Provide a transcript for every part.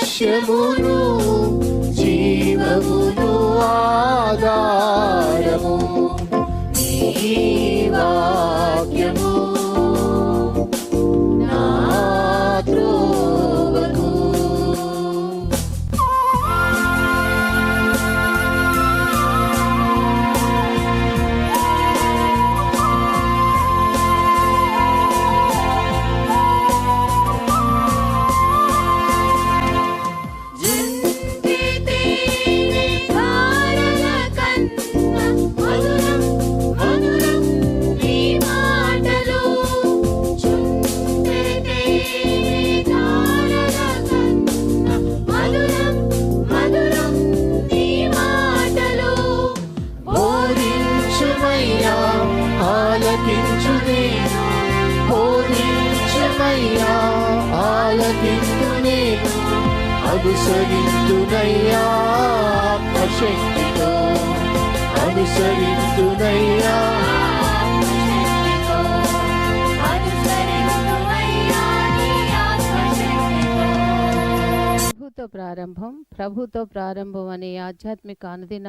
సత్యమును జీవమును ఆధారము. నీ వాక్యము బోధించుమయ్యా ఆలకించు నేను బోధించుమయ్యా ఆలకించు నేను అనుసరించునయ్యా అనుసరించునయ్యా ప్రభుతో ప్రారంభం ప్రభుతో ప్రారంభం అనే ఆధ్యాత్మిక అనుదిన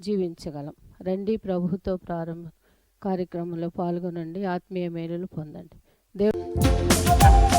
జీవించగలం. రండి ప్రభుతో ప్రారంభ కార్యక్రమంలో పాల్గొనండి. ఆత్మీయ మేలులు పొందండి. దేవుడు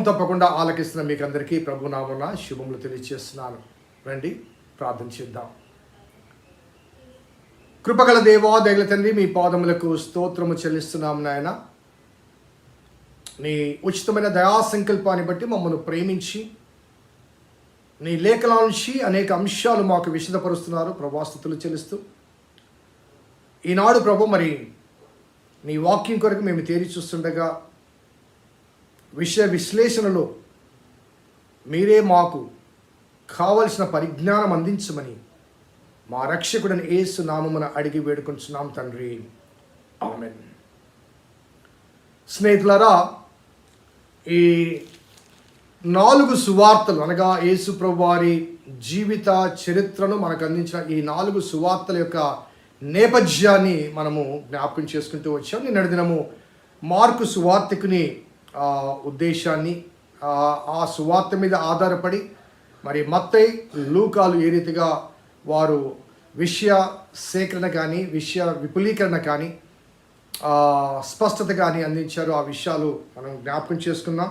క్రమం తప్పకుండా ఆలకిస్తున్న మీకు అందరికీ ప్రభు శుభములు తెలియజేస్తున్నాను రండి ప్రార్థన చేద్దాం. కృపగల దేవా దయగల తండ్రి మీ పాదములకు స్తోత్రము చెల్లిస్తున్నాం నాయన. నీ ఉచితమైన దయా సంకల్పాన్ని బట్టి మమ్మల్ని ప్రేమించి నీ లేఖల నుంచి అనేక అంశాలు మాకు విషదపరుస్తున్నారు ప్రభాస్తుతులు చెల్లిస్తూ. ఈనాడు ప్రభు మరి నీ వాక్యం కొరకు మేము తేరి చూస్తుండగా విషయ విశ్లేషణలో మీరే మాకు కావలసిన పరిజ్ఞానం అందించమని మా రక్షకుడని ఏసు నామమున అడిగి వేడుకుంటున్నాం తండ్రి. ఆమెన్. స్నేహితులారా ఈ నాలుగు సువార్తలు అనగా యేసు ప్రభువారి జీవిత చరిత్రను మనకు అందించిన ఈ నాలుగు సువార్తల యొక్క నేపథ్యాన్ని మనము జ్ఞాపకం చేసుకుంటూ వచ్చాం. నిన్నటి దినము మార్కు సువార్తికుని ఉద్దేశాన్ని ఆ, సువార్త మీద ఆధారపడి మరి మత్తై లూకాలు ఏ రీతిగా వారు విషయ సేకరణ కానీ విషయ విపులీకరణ కానీ స్పష్టత కానీ అందించారు ఆ విషయాలు మనం జ్ఞాపకం చేసుకున్నాం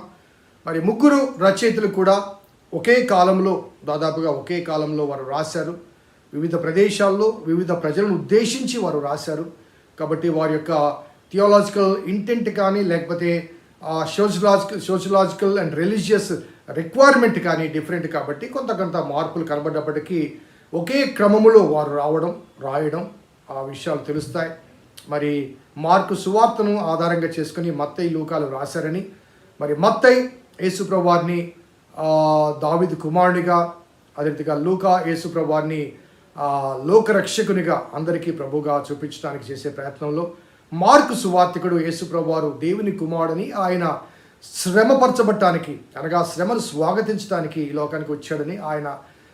మరి ముగ్గురు రచయితలు కూడా ఒకే కాలంలో దాదాపుగా ఒకే కాలంలో వారు రాశారు. వివిధ ప్రదేశాల్లో వివిధ ప్రజలను ఉద్దేశించి వారు రాశారు. కాబట్టి వారి యొక్క థియోలాజికల్ ఇంటెంట్ కానీ లేకపోతే sociological sociological and religious requirement కానీ డిఫరెంట్ కాబట్టి కొంత కొంత మార్పులు కనబడ్డప్పటికీ ఒకే క్రమములో వారు రావడం రాయడం ఆ విషయాలు తెలుస్తాయి. మరి మార్కు సువార్తను ఆధారంగా చేసుకుని మత్తయి లూకాలు రాశారని మరి మత్తయి యేసుప్రభువారిని దావిద్ కుమారునిగా అదే రీతిగా లూకా యేసుప్రభువారిని లోకరక్షకునిగా అందరికీ ప్రభుగా చూపించడానికి చేసే ప్రయత్నంలో మార్కు సువార్తికుడు యేసుప్రభువారు దేవుని కుమారుడని ఆయన శ్రమపరచబట్టానికి అనగా శ్రమను స్వాగతించడానికి ఈ లోకానికి వచ్చాడని ఆయన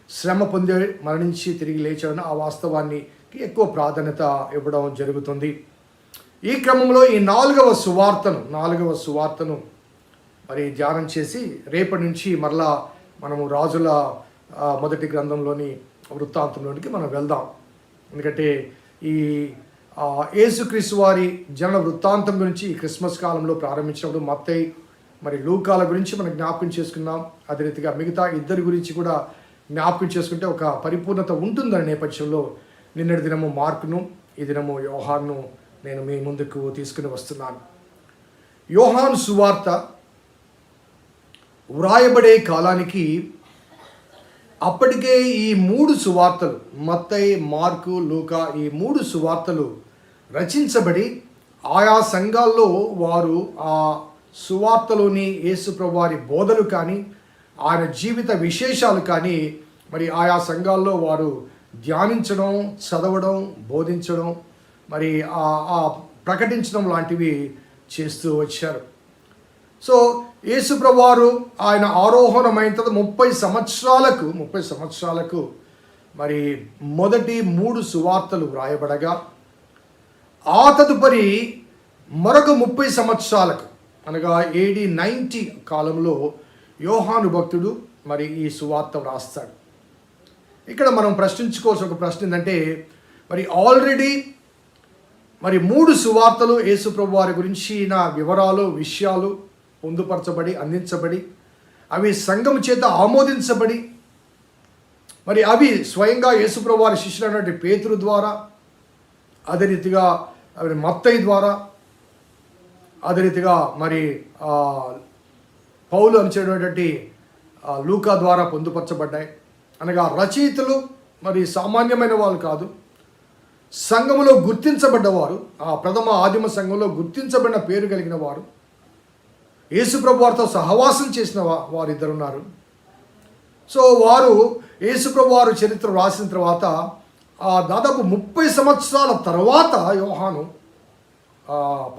శ్రమ పొందే మరణించి తిరిగి లేచాడని ఆ వాస్తవాన్ని ఎక్కువ ప్రాధాన్యత ఇవ్వడం జరుగుతుంది. ఈ క్రమంలో ఈ నాలుగవ సువార్తను నాలుగవ సువార్తను మరి ధ్యానం చేసి రేపటి నుంచి మరలా మనము రాజుల మొదటి గ్రంథంలోని వృత్తాంతంలోనికి మనం వెళ్దాం. ఎందుకంటే ఈ యేసుక్రీస్తు వారి జనన వృత్తాంతం గురించి ఈ క్రిస్మస్ కాలంలో ప్రారంభించినప్పుడు మత్తై మరి లూకాల గురించి మనం జ్ఞాపకం చేసుకున్నాం. అదే రీతిగా మిగతా ఇద్దరి గురించి కూడా జ్ఞాపకం చేసుకుంటే ఒక పరిపూర్ణత ఉంటుందనే నేపథ్యంలో నిన్నటి దినము మార్కును ఈ దినము యోహాన్ను నేను మీ ముందుకు తీసుకుని వస్తున్నాను. యోహాన్ సువార్త వ్రాయబడే కాలానికి అప్పటికే ఈ మూడు సువార్తలు మత్తయి మార్కు లూకా ఈ మూడు సువార్తలు రచించబడి ఆయా సంఘాల్లో వారు ఆ సువార్తలోని యేసుప్రభు వారి బోధలు కానీ ఆయన జీవిత విశేషాలు కానీ మరి ఆయా సంఘాల్లో వారు ధ్యానించడం చదవడం బోధించడం మరి ఆ ప్రకటించడం లాంటివి చేస్తూ వచ్చారు. సో యేసుప్రవారు ఆయన ఆరోహణమైన తర్వాత ముప్పై సంవత్సరాలకు ముప్పై సంవత్సరాలకు మరి మొదటి మూడు సువార్తలు వ్రాయబడగా ఆ తదుపరి మరొక ముప్పై సంవత్సరాలకు అనగా ఏడి నైంటీ కాలంలో యోహాను భక్తుడు మరి ఈ సువార్త వ్రాస్తాడు. ఇక్కడ మనం ప్రశ్నించుకోవాల్సిన ఒక ప్రశ్న ఏంటంటే మరి ఆల్రెడీ మరి మూడు సువార్తలు యేసుప్రభు వారి గురించిన వివరాలు విషయాలు పొందుపరచబడి అందించబడి అవి సంఘం చేత ఆమోదించబడి మరి అవి స్వయంగా యేసుప్రభు వారి శిష్యులైనటువంటి పేతురు ద్వారా అదే రీతిగా అవి ద్వారా అదే రీతిగా మరి పౌలు అంచేటటువంటి లూకా ద్వారా పొందుపరచబడ్డాయి. అనగా రచయితలు మరి సామాన్యమైన వాళ్ళు కాదు సంఘములో గుర్తించబడ్డవారు ఆ ప్రథమ ఆదిమ సంఘంలో గుర్తించబడిన పేరు కలిగిన వారు యేసుప్రభు వారితో సహవాసం చేసిన వా- వారిద్దరు ఉన్నారు సో వారు యేసుప్రభు వారు చరిత్ర రాసిన తర్వాత ఆ దాదాపు ముప్పై సంవత్సరాల తర్వాత యోహాను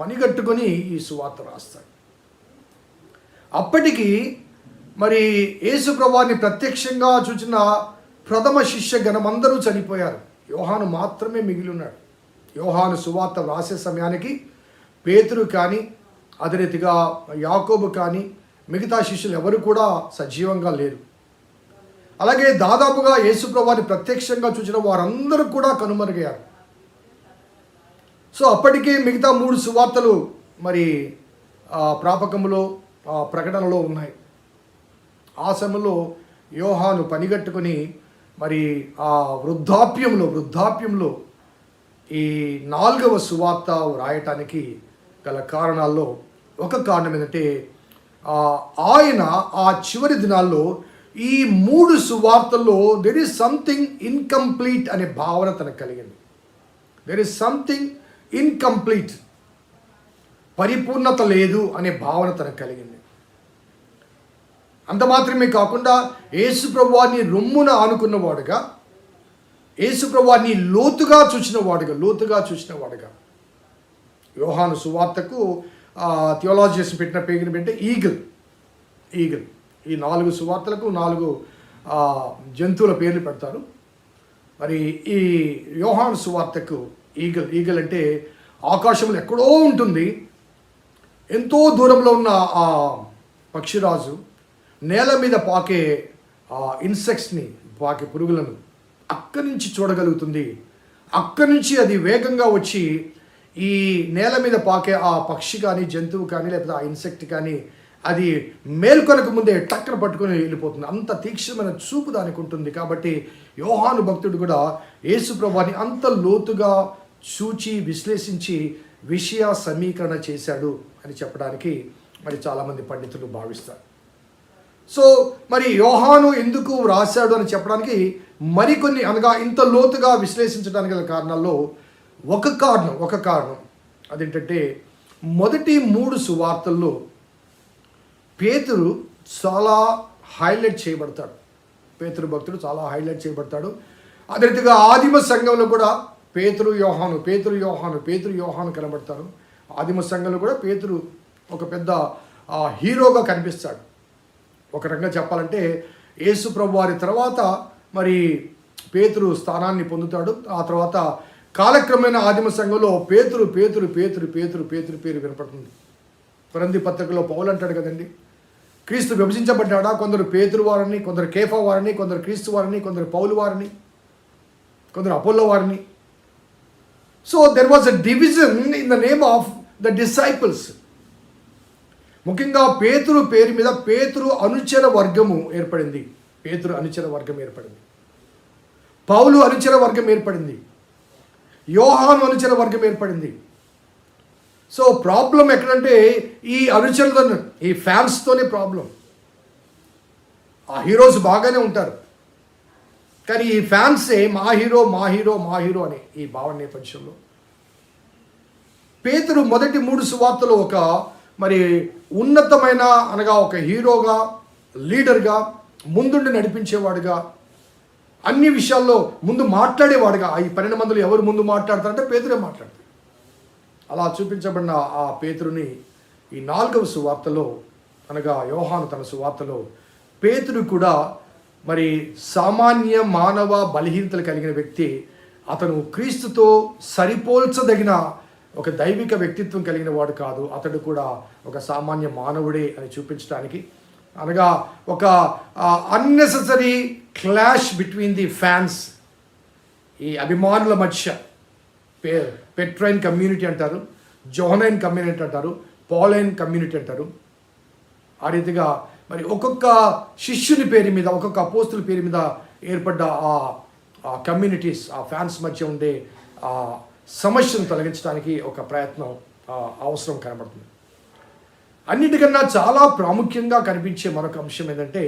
పనిగట్టుకొని ఈ సువార్త రాస్తాడు. అప్పటికి మరి యేసుప్రభువారిని ప్రత్యక్షంగా చూచిన ప్రథమ శిష్య గణమందరూ చనిపోయారు. యోహాను మాత్రమే మిగిలి ఉన్నాడు. యోహాను సువార్త వ్రాసే సమయానికి పేతురు కానీ అదే రీతిగా యాకోబు కానీ మిగతా శిష్యులు ఎవరు కూడా సజీవంగా లేరు. అలాగే దాదాపుగా యేసుప్రభాని ప్రత్యక్షంగా చూసిన వారందరూ కూడా కనుమరుగయ్యారు. సో అప్పటికే మిగతా మూడు సువార్తలు మరి ప్రాపకములో ప్రకటనలో ఉన్నాయి. ఆ సమయంలో యోహాను పనిగట్టుకుని మరి ఆ వృద్ధాప్యంలో వృద్ధాప్యంలో ఈ నాలుగవ సువార్త వ్రాయటానికి గల కారణాల్లో ఒక కారణం ఏంటంటే ఆయన ఆ చివరి దినాల్లో ఈ మూడు సువార్తల్లో దెర్ ఈస్ సంథింగ్ ఇన్కంప్లీట్ అనే భావన తనకు కలిగింది. దెర్ ఇస్ సంథింగ్ ఇన్కంప్లీట్ పరిపూర్ణత లేదు అనే భావన తనకు కలిగింది. అంత మాత్రమే కాకుండా యేసు ప్రభువాన్ని రొమ్మున ఆనుకున్నవాడుగా యేసుప్రభువాన్ని లోతుగా చూసిన వాడుగా లోతుగా చూసిన వాడుగా యోహాను సువార్తకు థియోలాజిస్ట్ పెట్టిన పేరు పెట్టే ఈగల్ ఈగల్. ఈ నాలుగు సువార్తలకు నాలుగు జంతువుల పేర్లు పెడతారు. మరి ఈ యోహాన్ సువార్తకు ఈగల్ ఈగల్ అంటే ఆకాశంలో ఎక్కడో ఉంటుంది. ఎంతో దూరంలో ఉన్న ఆ పక్షిరాజు నేల మీద పాకే ఆ ఇన్సెక్ట్స్ని పాకే పురుగులను అక్కడి నుంచి చూడగలుగుతుంది. అక్కడి నుంచి అది వేగంగా వచ్చి ఈ నేల మీద పాకే ఆ పక్షి కానీ జంతువు కానీ లేకపోతే ఆ ఇన్సెక్ట్ కానీ అది మేల్కొనక ముందే టక్కన పట్టుకొని వెళ్ళిపోతుంది. అంత తీక్షణమైన చూపు దానికి ఉంటుంది. కాబట్టి యోహాను భక్తుడు కూడా యేసుప్రభాని అంత లోతుగా చూచి విశ్లేషించి విషయ సమీకరణ చేశాడు అని చెప్పడానికి మరి చాలామంది పండితులు భావిస్తారు. సో మరి యోహాను ఎందుకు రాశాడు అని చెప్పడానికి మరికొన్ని అనగా ఇంత లోతుగా విశ్లేషించడానికి గల కారణాల్లో ఒక కారణం ఒక కారణం అదేంటంటే మొదటి మూడు సువార్తల్లో పేతురు చాలా హైలైట్ చేయబడతాడు. పేతురు భక్తుడు చాలా హైలైట్ చేయబడతాడు. అదే రీతిగా ఆదిమ సంఘంలో కూడా పేతురు యోహాను పేతురు యోహాను పేతురు యోహాను కనబడతారు. ఆదిమ సంఘంలో కూడా పేతురు ఒక పెద్ద ఆ, హీరోగా కనిపిస్తాడు. ఒక రకంగా చెప్పాలంటే యేసు ప్రభు వారి తర్వాత మరి పేతురు స్థానాన్ని పొందుతాడు. ఆ తర్వాత కాలక్రమేణా ఆదిమ సంఘంలో పేతురు పేతురు పేతురు పేతురు పేతురు పేరు వినపడుతుంది. కొరంది పత్రికలో పౌలు అంటాడు కదండి క్రీస్తు విభజించబడ్డాడా? కొందరు పేతురు వారిని కొందరు కేఫా వారిని కొందరు క్రీస్తు వారిని కొందరు పౌలు వారిని కొందరు అపోలో వారిని. So there was a division in the name of the disciples ముఖ్యంగా పేతురు పేరు మీద పేతురు అనుచర వర్గము ఏర్పడింది. పేతురు అనుచర వర్గం ఏర్పడింది. పౌలు అనుచర వర్గం ఏర్పడింది. యోహాను అనుచర వర్గం ఏర్పడింది. సో ప్రాబ్లం ఎక్కడంటే ఈ అనుచరులతో ఈ ఫ్యాన్స్తోనే ప్రాబ్లం. ఆ హీరోస్ బాగానే ఉంటారు. కానీ ఈ ఫ్యాన్సే మా హీరో మా హీరో మా హీరో అనే ఈ భావన నేపథ్యంలో. పేతురు మొదటి మూడు సువార్తలు ఒక మరి ఉన్నతమైన అనగా ఒక హీరోగా లీడర్గా ముందుండి నడిపించేవాడుగా అన్ని విషయాల్లో ముందు మాట్లాడేవాడుగా. ఈ పన్నెండు మందులు ఎవరు ముందు మాట్లాడతారంటే పేతురే మాట్లాడతారు. అలా చూపించబడిన ఆ పేతురుని ఈ నాలుగవ సువార్తలో అనగా యోహాను తన సువార్తలో పేతురు కూడా మరి సామాన్య మానవ బలహీనతలు కలిగిన వ్యక్తి. అతను క్రీస్తుతో సరిపోల్చదగిన ఒక దైవిక వ్యక్తిత్వం కలిగిన వాడు కాదు. అతడు కూడా ఒక సామాన్య మానవుడే అని చూపించడానికి. అనగా ఒక unnecessary clash between the fans ఈ అభిమానుల మధ్య పే పెట్రైన్ కమ్యూనిటీ అంటారు జోహనైన్ కమ్యూనిటీ అంటారు పాలైన్ కమ్యూనిటీ అంటారు. ఆ రీతిగా మరి ఒక్కొక్క శిష్యుని పేరు మీద ఒక్కొక్క అపోస్తుల పేరు మీద ఏర్పడ్డ ఆ కమ్యూనిటీస్ ఆ ఫ్యాన్స్ మధ్య ఉండే ఆ సమస్యను తొలగించడానికి ఒక ప్రయత్నం అవసరం కనబడుతుంది. అన్నిటికన్నా చాలా ప్రాముఖ్యంగా కనిపించే మరొక అంశం ఏంటంటే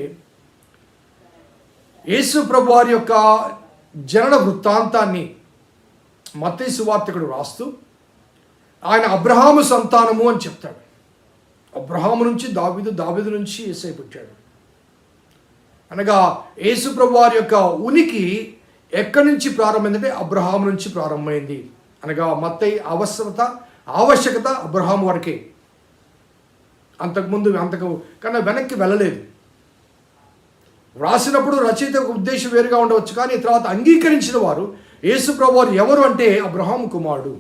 యేసు ప్రభు వారి యొక్క జనన వృత్తాంతాన్ని మత్తయి సువార్తికుడు రాస్తూ ఆయన అబ్రహాము సంతానము అని చెప్తాడు. అబ్రహాము నుంచి దావిదు దావిదు నుంచి ఏసై పుట్టాడు. అనగా యేసు ప్రభు వారి యొక్క ఉనికి ఎక్కడి నుంచి ప్రారంభమైందంటే అబ్రహాము నుంచి ప్రారంభమైంది. అనగా మత్తయి అవసరత ఆవశ్యకత అబ్రహాం వరకే. అంతకుముందు అంతకు కన్నా వెనక్కి వెళ్ళలేదు. వ్రాసినప్పుడు రచయిత ఉద్దేశం వేరుగా ఉండవచ్చు కానీ తర్వాత అంగీకరించిన వారు యేసు ప్రభువారు ఎవరు అంటే అబ్రహాం కుమారుడు.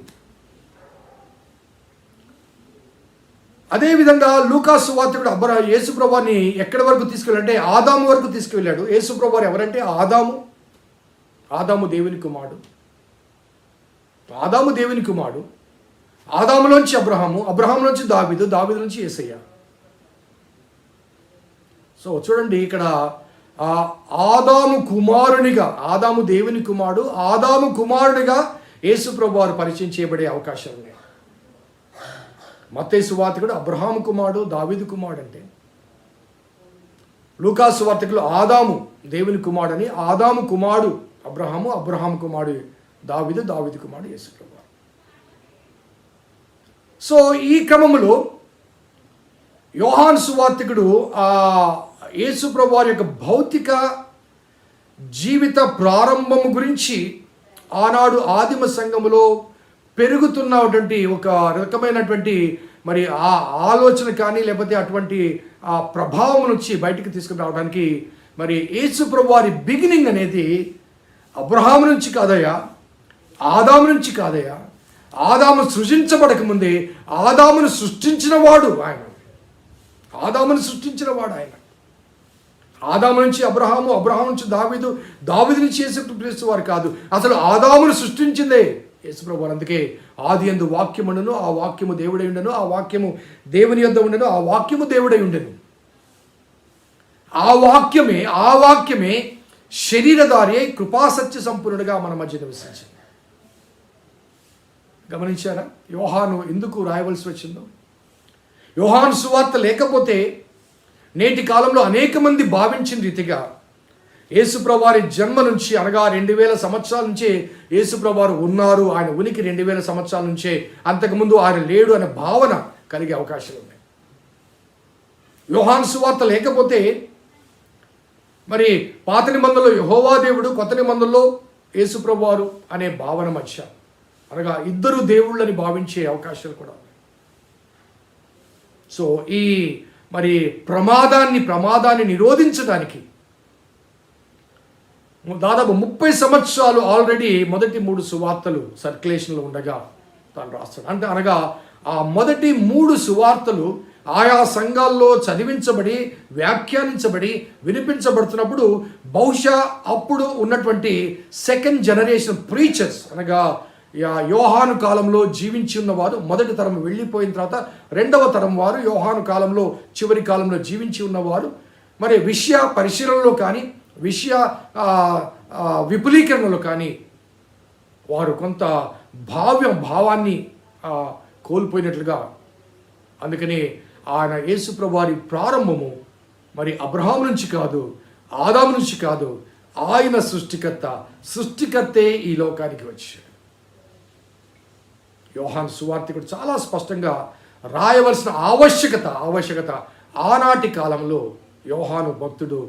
అదేవిధంగా లూకాసు వార్తకుడు అబ్రా యేసు ప్రభువాన్ని ఎక్కడి వరకు తీసుకెళ్ళాడంటే ఆదాము వరకు తీసుకువెళ్ళాడు యేసు ప్రభువారు ఎవరంటే ఆదాము. ఆదాము దేవుని కుమారుడు. ఆదాము దేవుని కుమారుడు. ఆదాములోంచి అబ్రహాము అబ్రహాంలోంచి దావిదు దావిదు నుంచి యేసయ్య సో చూడండి ఇక్కడ ఆ ఆదాము కుమారునిగా ఆదాము దేవుని కుమారుడు ఆదాము కుమారునిగా యేసుప్రభు వారు పరిచయం చేయబడే అవకాశాలు ఉన్నాయి మత్తయి వార్తకుడు అబ్రహాం కుమారుడు దావిదు కుమారుడు అంటే. లూకాసు వార్తకులు ఆదాము దేవుని కుమారుడని ఆదాము కుమారుడు అబ్రహాము అబ్రహాము కుమారుడు దావిదు దావిదు కుమారుడు యేసుప్రభు సో ఈ క్రమములో యోహాన్ సువార్తికుడు యేసుప్రభు వారి యొక్క భౌతిక జీవిత ప్రారంభము గురించి ఆనాడు ఆదిమ సంఘములో పెరుగుతున్నటువంటి ఒక రకమైనటువంటి మరి ఆ ఆలోచన కానీ లేకపోతే అటువంటి ఆ ప్రభావం నుంచి బయటికి తీసుకుని రావడానికి మరి యేసు ప్రభు వారి బిగినింగ్ అనేది అబ్రహాము నుంచి కాదయ్యా ఆదాము నుంచి కాదయ్యా. ఆదాము సృజించబడక ముందే ఆదామును సృష్టించిన వాడు ఆయన. ఆదామును సృష్టించిన వాడు ఆయన. ఆదాము నుంచి అబ్రహాము అబ్రహాం నుంచి దావీదు దావీదు నుంచి యేసుక్రీస్తు వారు కాదు. అసలు ఆదామును సృష్టించిందే యేసుప్రభు వారు. అందుకే ఆది ఎందు వాక్యముండను ఆ వాక్యము దేవుడై ఉండను ఆ వాక్యము దేవుని యొద్ద ఉండను ఆ వాక్యము దేవుడై ఉండను. ఆ వాక్యమే ఆ వాక్యమే శరీరధారి అయి కృపాసత్య సంపూర్ణుడిగా మన మధ్య నివసించింది. గమనించారా? యోహాను ఎందుకు రాయవలసి వచ్చిందో? యోహాను సువార్త లేకపోతే నేటి కాలంలో అనేక మంది భావించిన రీతిగా యేసుప్రవారి జన్మ నుంచి అనగా రెండు వేల సంవత్సరాల నుంచే యేసుప్రవారు ఉన్నారు. ఆయన ఉనికి రెండు వేల సంవత్సరాల నుంచే అంతకుముందు ఆయన లేడు అనే భావన కలిగే అవకాశాలు ఉన్నాయి. యోహాన్ సువార్త లేకపోతే మరి పాత నిబంధనలో యహోవా దేవుడు కొత్త నిబంధనలో యేసుప్రభువారు అనే భావన మధ్య అనగా ఇద్దరు దేవుళ్ళని భావించే అవకాశాలు కూడా ఉన్నాయి. సో ఈ మరి ప్రమాదాన్ని ప్రమాదాన్ని నిరోధించడానికి. దాదాపు ముప్పై సంవత్సరాలు ఆల్రెడీ మొదటి మూడు సువార్తలు సర్క్యులేషన్లో ఉండగా తాను రాస్తాడు. అంటే అనగా ఆ మొదటి మూడు సువార్తలు ఆయా సంఘాల్లో చదివించబడి వ్యాఖ్యానించబడి వినిపించబడుతున్నప్పుడు బహుశా అప్పుడు ఉన్నటువంటి సెకండ్ జనరేషన్ ప్రీచర్స్ అనగా యోహాను కాలంలో జీవించి ఉన్నవారు మొదటి తరం వెళ్ళిపోయిన తర్వాత రెండవ తరం వారు యోహాను కాలంలో చివరి కాలంలో జీవించి ఉన్నవారు. మరి విషయ పరిశీలనలో కానీ విషయ విపులీకరణలో కానీ వారు కొంత భావ్య భావాన్ని కోల్పోయినట్లుగా. అందుకని ఆయన యేసుప్రభు వారి ప్రారంభము మరి అబ్రహాం నుంచి కాదు ఆదాము నుంచి కాదు ఆయన సృష్టికర్త సృష్టికర్తే ఈ లోకానికి వచ్చాడు. యోహాన్ సువార్తికుడు చాలా స్పష్టంగా రాయవలసిన ఆవశ్యకత ఆవశ్యకత ఆనాటి కాలంలో యోహాను భక్తుడు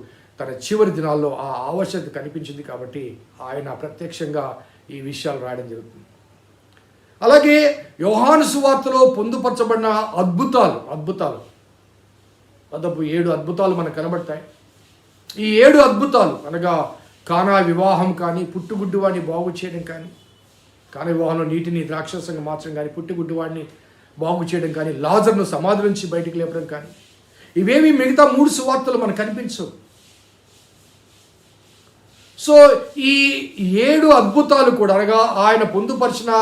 తన చివరి దినాల్లో ఆ ఆవశ్యకత కనిపించింది కాబట్టి ఆయన ప్రత్యక్షంగా ఈ విషయాలు రాయడం జరుగుతుంది. అలాగే యోహాను సువార్తలో పొందుపరచబడిన అద్భుతాలు అద్భుతాలు. దాదాపు ఏడు అద్భుతాలు మనకు కనబడతాయి. ఈ ఏడు అద్భుతాలు అనగా కానా వివాహం కానీ పుట్టుగుడ్డువాని బాగు చేయడం కానీ కానీ వివాహంలో నీటిని ద్రాక్షసంగా మార్చడం కానీ పుట్టుగుడ్డువాడిని బాగు చేయడం కానీ లాజర్ను సమాధి నుంచి బయటికి లేపడం కానీ ఇవేమి మిగతా మూడు సువార్తలు మనకు కనిపించవు. సో ఈ ఏడు అద్భుతాలు కూడా అనగా ఆయన పొందుపరిచిన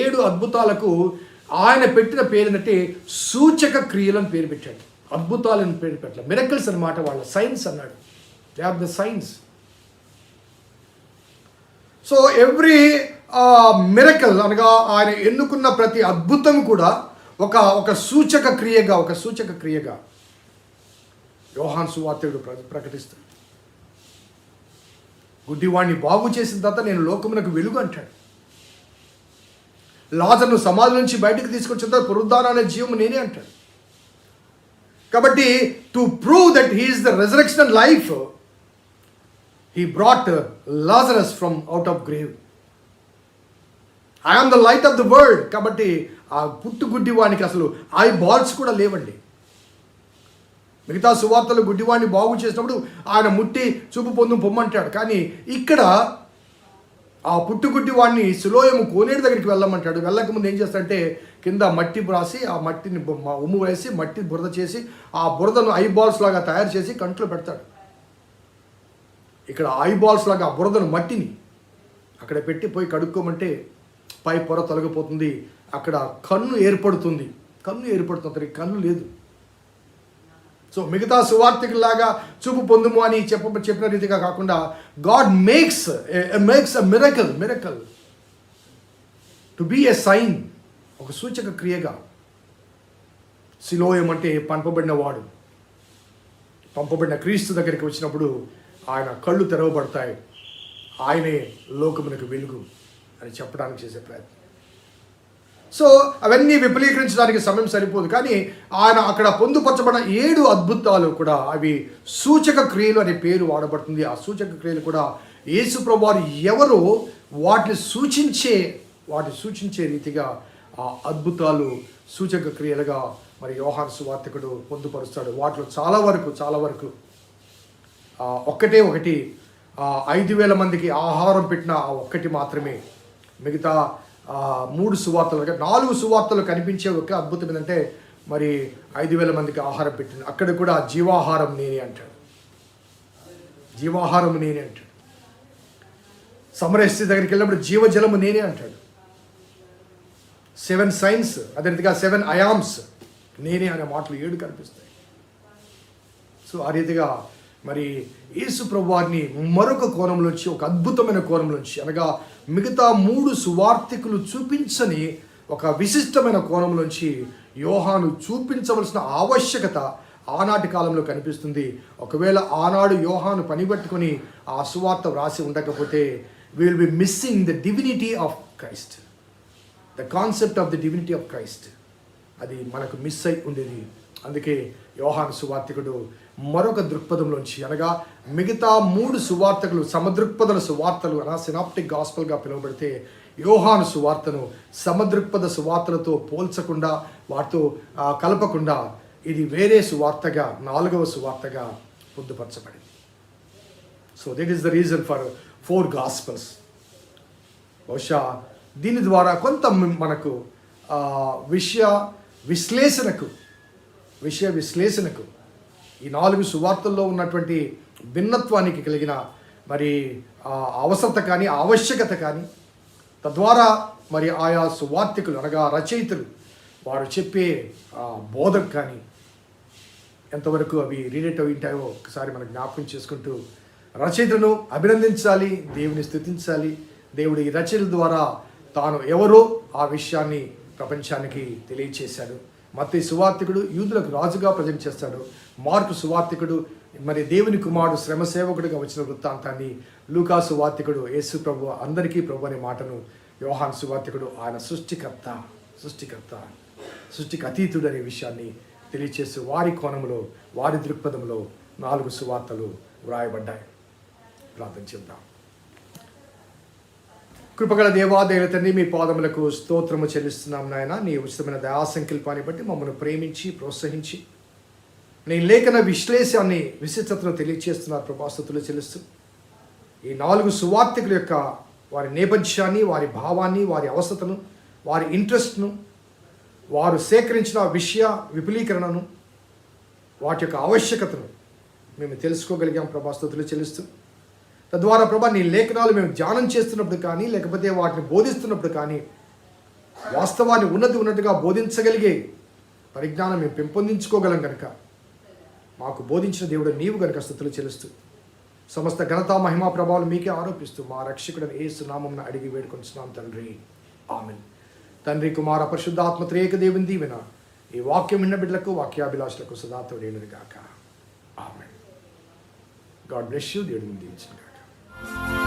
ఏడు అద్భుతాలకు ఆయన పెట్టిన పేరునంటే సూచక క్రియలను పేరు పెట్టాడు. అద్భుతాలను పేరు పెట్టాడు. మిరకల్స్ అన్నమాట వాళ్ళ సైన్స్ అన్నాడు. They are the signs so every miracle అనగా ఆయన ఎన్నుకున్న ప్రతి అద్భుతం కూడా ఒక ఒక సూచక క్రియగా ఒక సూచక క్రియగా యోహాన్ సువార్తయుడు ప్రకటిస్తాడు గుడ్డివాణ్ణి బాగు చేసిన తర్వాత నేను లోకమునకు వెలుగు అంటాడు. లాజర్ను సమాధి నుంచి బయటకు తీసుకొచ్చిన తర్వాత పునరుద్ధాన అనే జీవము నేనే అంటాడు. కాబట్టి to prove that he is the resurrection and life he brought Lazarus from out of grave I am the light of the world కాబట్టి ఆ పుట్టుగుడ్డి వానికి అసలు ఐ బాల్స్ కూడా లేవండి. మిగతా సువార్తలు గుడ్డివాడిని బాగు చేసినప్పుడు ఆయన ముట్టి చూపు పొందు పొమ్మంటాడు. కానీ ఇక్కడ ఆ పుట్టుగుడ్డి వాడిని సులోయము కోనేరు దగ్గరికి వెళ్ళమంటాడు. వెళ్ళక ముందు ఏం చేస్తాడంటే కింద మట్టి రాసి ఆ మట్టిని ఉమ్ము వేసి మట్టి బురద చేసి ఆ బురదను ఐ బాల్స్ లాగా తయారు చేసి కంట్లో పెడతాడు. ఇక్కడ ఐ బాల్స్ లాగా ఆ బురదను మట్టిని అక్కడ పెట్టి పోయి కడుక్కోమంటే పై పొర తొలగిపోతుంది. అక్కడ కన్ను ఏర్పడుతుంది. కన్ను ఏర్పడుతుంది. అతనికి కన్ను లేదు. సో మిగతా సువార్థికులాగా చూపు పొందుము అని చెప్ప చెప్పిన రీతిగా కాకుండా God makes makes a miracle miracle to be a sign ఒక సూచక క్రియగా. శిలోయం అంటే పంపబడిన వాడు. పంపబడిన క్రీస్తు దగ్గరికి వచ్చినప్పుడు ఆయన కళ్ళు తెరవబడతాయి. ఆయనే లోకమునకు వెలుగు. అని చెప్పడానికి చేసే ప్రయత్నం. సో అవన్నీ విపులీకరించడానికి సమయం సరిపోదు. కానీ ఆయన అక్కడ పొందుపరచబడిన ఏడు అద్భుతాలు కూడా అవి సూచక క్రియలు అనే పేరు వాడబడుతుంది. ఆ సూచక క్రియలు కూడా యేసు ప్రభువారు ఎవరు వాటిని సూచించే వాటిని సూచించే రీతిగా ఆ అద్భుతాలు సూచక క్రియలుగా మరి యోహాన్ సువార్తికుడు పొందుపరుస్తాడు. వాటిలో చాలా వరకు చాలా వరకు ఒక్కటే ఒకటి ఐదు వేల మందికి ఆహారం పెట్టిన ఆ ఒక్కటి మాత్రమే. మిగతా మూడు సువార్తలు నాలుగు సువార్తలు కనిపించే ఒక అద్భుతం ఏంటంటే మరి ఐదు వేల మందికి ఆహారం పెట్టింది. అక్కడ కూడా జీవాహారం నేనే అంటాడు. జీవాహారం నేనే అంటాడు. సమరస్థితి దగ్గరికి వెళ్ళినప్పుడు జీవజలము నేనే అంటాడు. సెవెన్ సైన్స్ అదే రీతిగా సెవెన్ అయామ్స్ నేనే అనే మాటలు ఏడు కనిపిస్తాయి. సో ఆ రీతిగా మరి యేసు ప్రభువారిని మరొక కోణంలోంచి ఒక అద్భుతమైన కోణంలోంచి అనగా మిగతా మూడు సువార్థికులు చూపించని ఒక విశిష్టమైన కోణంలోంచి యోహాను చూపించవలసిన ఆవశ్యకత ఆనాటి కాలంలో కనిపిస్తుంది. ఒకవేళ ఆనాడు యోహాను పనిబెట్టుకొని ఆ సువార్త వ్రాసి ఉండకపోతే will be missing the divinity of Christ the concept of the divinity of Christ అది మనకు మిస్ అయి ఉండేది. అందుకే యోహాను సువార్తికుడు మరొక దృక్పథంలోంచి అనగా మిగతా మూడు సువార్తకులు సమదృక్పథల సువార్తలు అన సినాప్టిక్ గాస్పల్గా పిలువబడితే యోహాను సువార్తను సమదృక్పథ సువార్తలతో పోల్చకుండా వాటితో కలపకుండా ఇది వేరే సువార్తగా నాలుగవ సువార్తగా పొందుపరచబడింది. So that is the reason for four gospels బహుశా దీని ద్వారా కొంత మనకు విషయ విశ్లేషణకు విషయ విశ్లేషణకు ఈ నాలుగు సువార్తల్లో ఉన్నటువంటి భిన్నత్వానికి కలిగిన మరి అవసరత కానీ ఆవశ్యకత కానీ తద్వారా మరి ఆయా సువార్తికులు అనగా రచయితలు వారు చెప్పే బోధకు కానీ ఎంతవరకు అవి రిలేట్ అవి ఉంటాయో ఒకసారి మనం జ్ఞాపకం చేసుకుంటూ రచయితను అభినందించాలి దేవుని స్థుతించాలి. దేవుడి ఈ ద్వారా తాను ఎవరో ఆ విషయాన్ని ప్రపంచానికి తెలియచేశాడు. మత్తి సువార్థికుడు యూదులకు రాజుగా ప్రజెంట్ చేస్తాడు. మార్పు సువార్థికుడు మరి దేవుని కుమారుడు శ్రమ సేవకుడిగా వచ్చిన వృత్తాంతాన్ని లూకా సువార్థికుడు యేసు ప్రభు అందరికీ ప్రభు అనే మాటను యోహాన్ సువార్థికుడు ఆయన సృష్టికర్త సృష్టికర్త సృష్టికి అతీతుడు అనే విషయాన్ని తెలియచేస్తూ వారి కోణంలో వారి దృక్పథంలో నాలుగు సువార్తలు వ్రాయబడ్డాయి. ప్రార్థన చేద్దాం. కృపగల దేవా తండ్రి మీ పాదములకు స్తోత్రము చెల్లిస్తున్నాం నాయన. నీ ఉచితమైన దయా సంకల్పాన్ని బట్టి మమ్మల్ని ప్రేమించి ప్రోత్సహించి నీ లేఖన విశ్లేషాన్ని విశిష్టతను తెలియచేస్తున్నారు ప్రభాస్తుతులు చెల్లిస్తూ. ఈ నాలుగు సువార్తికుల యొక్క వారి నేపథ్యాన్ని వారి భావాన్ని వారి అవసరతను వారి ఇంట్రెస్ట్ను వారు సేకరించిన విషయ విపులీకరణను వాటి యొక్క ఆవశ్యకతను మేము తెలుసుకోగలిగాం ప్రభాస్తుతులు చెల్లిస్తూ. తద్వారా ప్రభా నీ లేఖనాలు మేము ధ్యానం చేస్తున్నప్పుడు కానీ లేకపోతే వాటిని బోధిస్తున్నప్పుడు కానీ వాస్తవాన్ని ఉన్నది ఉన్నట్టుగా బోధించగలిగే పరిజ్ఞానం మేము పెంపొందించుకోగలం కనుక మాకు బోధించిన దేవుడు నీవు కనుక స్థుతులు చెల్లిస్తూ సమస్త ఘనత మహిమా ప్రభావాలు మీకే ఆరోపిస్తూ మా రక్షకుడని ఏ సునామం అడిగి వేడుకొంటున్నాం తండ్రి. ఆమెన్. తండ్రి కుమార పరిశుద్ధాత్మ త్రేక దేవుని దీవెన ఈ వాక్యం విన్న బిడ్డలకు వాక్యాభిలాషులకు సదాతోడేనుగాక ఆమెన్. గాడ్ బ్లెస్ యూ దేవుడిని దీవించిన Bye.